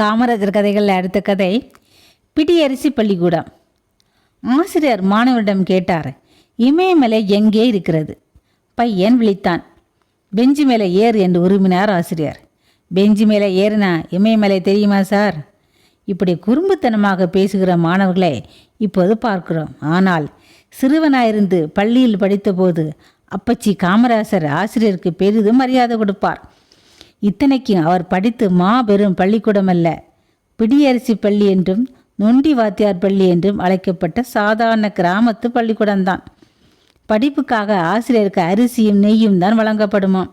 காமராஜர் கதைகளில் அடுத்த கதை பிடியரிசி பள்ளிக்கூடம். ஆசிரியர் மாணவரிடம் கேட்டார் இமயமலை எங்கே இருக்கிறது? பையன் விழித்தான். பெஞ்சு மேலே ஏறு என்று உருமினார் ஆசிரியர். பெஞ்சு மேலே ஏறுனா இமயமலை தெரியுமா சார்? இப்படி குறும்புத்தனமாக பேசுகிற மாணவர்களை இப்போது பார்க்கிறோம். ஆனால் சிறுவனாயிருந்து பள்ளியில் படித்தபோது அப்பச்சி காமராசர் ஆசிரியருக்கு பெரிதும் மரியாதை கொடுப்பார். இத்தனைக்கும் அவர் படித்து மாபெரும் பள்ளிக்கூடம் அல்ல பிடியரிசி பள்ளி என்றும் நொண்டி வாத்தியார் பள்ளி என்றும் அழைக்கப்பட்ட சாதாரண கிராமத்து பள்ளிக்கூடம்தான். படிப்புக்காக ஆசிரியருக்கு அரிசியும் நெய்யும் தான் வழங்கப்படுமாம்.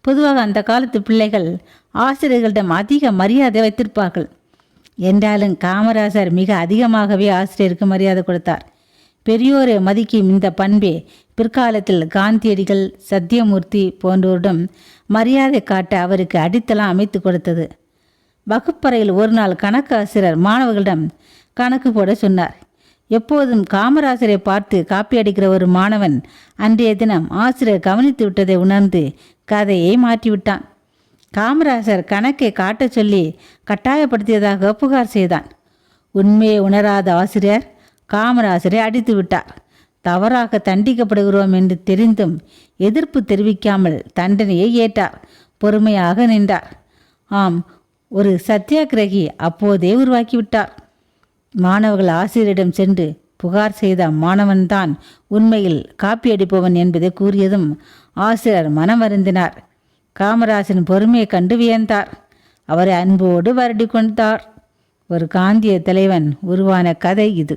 பொதுவாக அந்த காலத்து பிள்ளைகள் ஆசிரியர்களிடம் அதிக மரியாதை வைத்திருப்பார்கள். என்றாலும் காமராசர் மிக அதிகமாகவே ஆசிரியருக்கு மரியாதை கொடுத்தார். பெரியோரை மதிக்கும் இந்த பண்பே பிற்காலத்தில் காந்தியடிகள் சத்தியமூர்த்தி போன்றோரிடம் மரியாதை காட்ட அவருக்கு அடித்தளம் அமைத்து கொடுத்தது. வகுப்பறையில் ஒரு நாள் கணக்கு ஆசிரியர் மாணவர்களிடம் கணக்கு போட சொன்னார். எப்போதும் காமராசரை பார்த்து காப்பி அடிக்கிற ஒரு மாணவன் அன்றைய தினம் ஆசிரியர் கவனித்து விட்டதை உணர்ந்து கதையை மாற்றிவிட்டான். காமராசர் கணக்கை காட்டச் சொல்லி கட்டாயப்படுத்தியதாக புகார் செய்தான். உண்மையை உணராத ஆசிரியர் காமராசரை அடித்து விட்டார். தவறாக தண்டிக்கப்படுகிறோம் என்று தெரிந்தும் எதிர்ப்பு தெரிவிக்காமல் தண்டனையை ஏற்றார். பொறுமையாக நின்றார். ஆம் ஒரு சத்தியாகிரகி அப்போதே உருவாக்கிவிட்டார். மாணவர்கள் ஆசிரியரிடம் சென்று புகார் செய்த மாணவன்தான் உண்மையில் காப்பியடிப்பவன் என்பதை கூறியதும் ஆசிரியர் மனம் வருந்தினார். காமராசன் பொறுமையை கண்டு வியந்தார். அவரை அன்போடு வருடி கொண்டார் ஒரு காந்திய தலைவன் உருவான கதை இது.